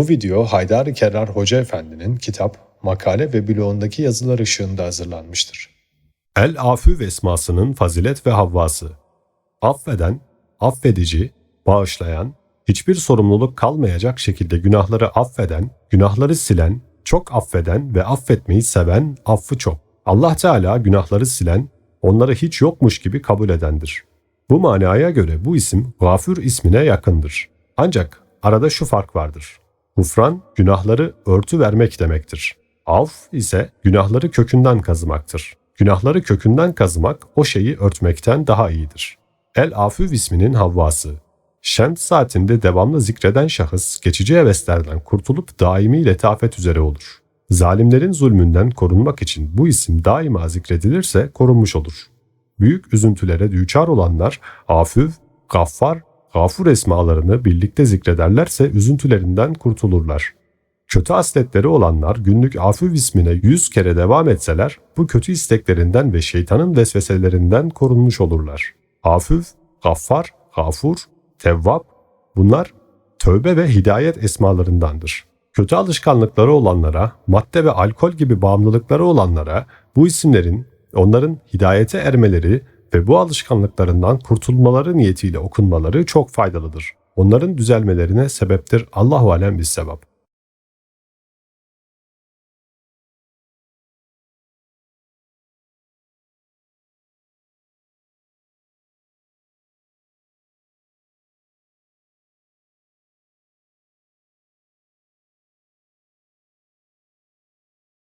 Bu video Haydar Kerrar Hoca Efendi'nin kitap, makale ve blogundaki yazılar ışığında hazırlanmıştır. El-Afü esmasının fazilet ve havvası. Affeden, affedici, bağışlayan, hiçbir sorumluluk kalmayacak şekilde günahları affeden, günahları silen, çok affeden ve affetmeyi seven, affı çok. Allah Teala günahları silen, onları hiç yokmuş gibi kabul edendir. Bu manaya göre bu isim Gafür ismine yakındır. Ancak arada şu fark vardır. Gufran, günahları örtü vermek demektir. Af ise günahları kökünden kazımaktır. Günahları kökünden kazımak o şeyi örtmekten daha iyidir. El-Afü isminin havvası. Şemt saatinde devamlı zikreden şahıs geçici heveslerden kurtulup daimi letafet üzere olur. Zalimlerin zulmünden korunmak için bu isim daima zikredilirse korunmuş olur. Büyük üzüntülere düçar olanlar Afüv, Gaffar, Gafur esmalarını birlikte zikrederlerse üzüntülerinden kurtulurlar. Kötü hasletleri olanlar günlük Afüv ismine yüz kere devam etseler bu kötü isteklerinden ve şeytanın vesveselerinden korunmuş olurlar. Afüv, Gaffar, Gafur, Tevvab bunlar tövbe ve hidayet esmalarındandır. Kötü alışkanlıkları olanlara, madde ve alkol gibi bağımlılıkları olanlara bu isimlerin onların hidayete ermeleri ve bu alışkanlıklarından kurtulmaları niyetiyle okunmaları çok faydalıdır. Onların düzelmelerine sebeptir Allahu alem bis sebep.